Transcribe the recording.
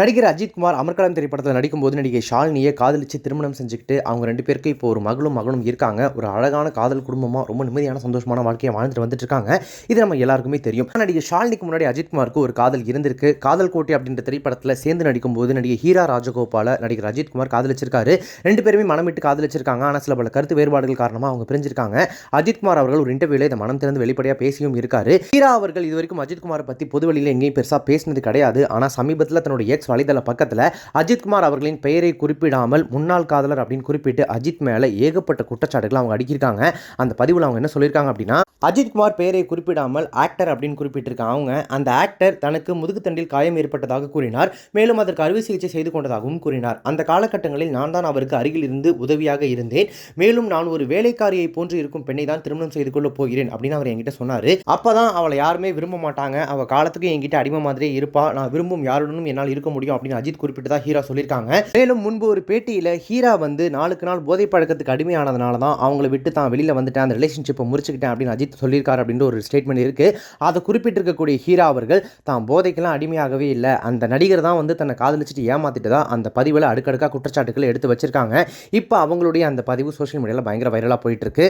நடிகர் அஜித்குமார் அமர்கலம் திரைப்படத்தில் நடிக்கும்போது நடிகை ஷாலினியை காதலிச்சு திருமணம் செஞ்சுக்கிட்டு அவங்க ரெண்டு பேருக்கு இப்போ ஒரு மகளும் மகனும் இருக்காங்க. ஒரு அழகான காதல் குடும்பமாக ரொம்ப நிம்மதியான சந்தோஷமான வாழ்க்கையை வாழ்ந்துட்டு வந்துட்டு இருக்காங்க இது நம்ம எல்லாருக்குமே தெரியும். நடிகை ஷாலினிக்கு முன்னாடி அஜித்குமாருக்கு ஒரு காதல் இருந்திருக்கு. காதல் கோட்டை அப்படின்ற திரைப்படத்தில் சேர்ந்து நடிக்கும்போது நடிகை ஹீரா ராஜகோபால நடிகர் அஜித்குமார் காதலிச்சிருக்காரு. ரெண்டு பேருமே மனமிட்டு காதலிச்சிருக்காங்க. ஆனால் சில பல கருத்து வேறுபாடுகள் காரணமாக அவங்க பிரிஞ்சிருக்காங்க. அஜித்குமார் அவர்கள் ஒரு இன்டர்வியூல இதை மனம் திறந்து வெளிப்படையாக பேசியும் இருக்காரு. ஹீரா அவர்கள் இதுவரைக்கும் அஜித்குமாரை பற்றி பொதுவெளியில் எங்கேயும் பெருசாக பேசினது கிடையாது. ஆனால் சமீபத்தில் தன்னுடைய எக்ஸ் வலைதள பக்கத்தில் அஜித்குமார் அவர்களின் பெயரை குறிப்பிடாமல் முன்னாள் காதலர் அப்படின்னு குறிப்பிட்டு அஜித் மேலே ஏகப்பட்ட குற்றச்சாட்டுகளை அவங்க அடிக்கிருக்காங்க. அந்த பதிவில் அவங்க என்ன சொல்லியிருக்காங்க அப்படின்னா அஜித்குமார் பெயரை குறிப்பிடாமல் ஆக்டர் அப்படின்னு குறிப்பிட்டிருக்காங்க. அவங்க அந்த ஆக்டர் தனக்கு முதுகுத்தண்டில் காயம் ஏற்பட்டதாக கூறினார். மேலும் அதற்கு அறுவை சிகிச்சை செய்து கொண்டதாகவும் கூறினார். அந்த காலகட்டங்களில் நான் தான் அவருக்கு அருகில் இருந்து உதவியாக இருந்தேன். மேலும் நான் ஒரு வேலைக்காரியை போன்று இருக்கும் பெண்ணை தான் திருமணம் செய்து கொள்ள போகிறேன் அப்படின்னு அவர் என்கிட்ட சொன்னார். அப்போதான் அவளை யாருமே விரும்ப மாட்டாங்க. அவள் காலத்துக்கு என்கிட்ட அடிமை மாதிரியே இருப்பா. நான் விரும்பும் யாருடனும் என்னால் இருக்க முடியும் முடியும் அப்படின்னு அஜித் குறிப்பிட்டதா ஹீரா சொல்லியிருக்காங்க. மேலும் முன்பு ஒரு பேட்டியில் ஹீரா வந்து நாளுக்கு நாள் போதை பழக்கத்துக்கு அடிமையானதுனால தான் அவங்கள விட்டு தான் வெளியில் வந்துட்டேன் அந்த ரிலேஷன்ஷிப்பை முறிச்சுக்கிட்டேன் அப்படின்னு அஜித் சொல்லியிருக்காரு அப்படின்ற ஒரு ஸ்டேட்மெண்ட் இருக்குது அதை குறிப்பிட்டிருக்கக்கூடிய ஹீரா அவர்கள் தான் போதைக்கெல்லாம் அடிமையாகவே இல்லை அந்த நடிகர் தான் வந்து தன்னை காதலிச்சிட்டு ஏமாத்திட்டு தான் அந்த பதிவில் அடுக்கடுக்காக குற்றச்சாட்டுகளை எடுத்து வச்சிருக்காங்க. இப்போ அவங்களுடைய அந்த பதிவு சோஷியல் மீடியாவில் பயங்கர வைரலாக போயிட்டுருக்கு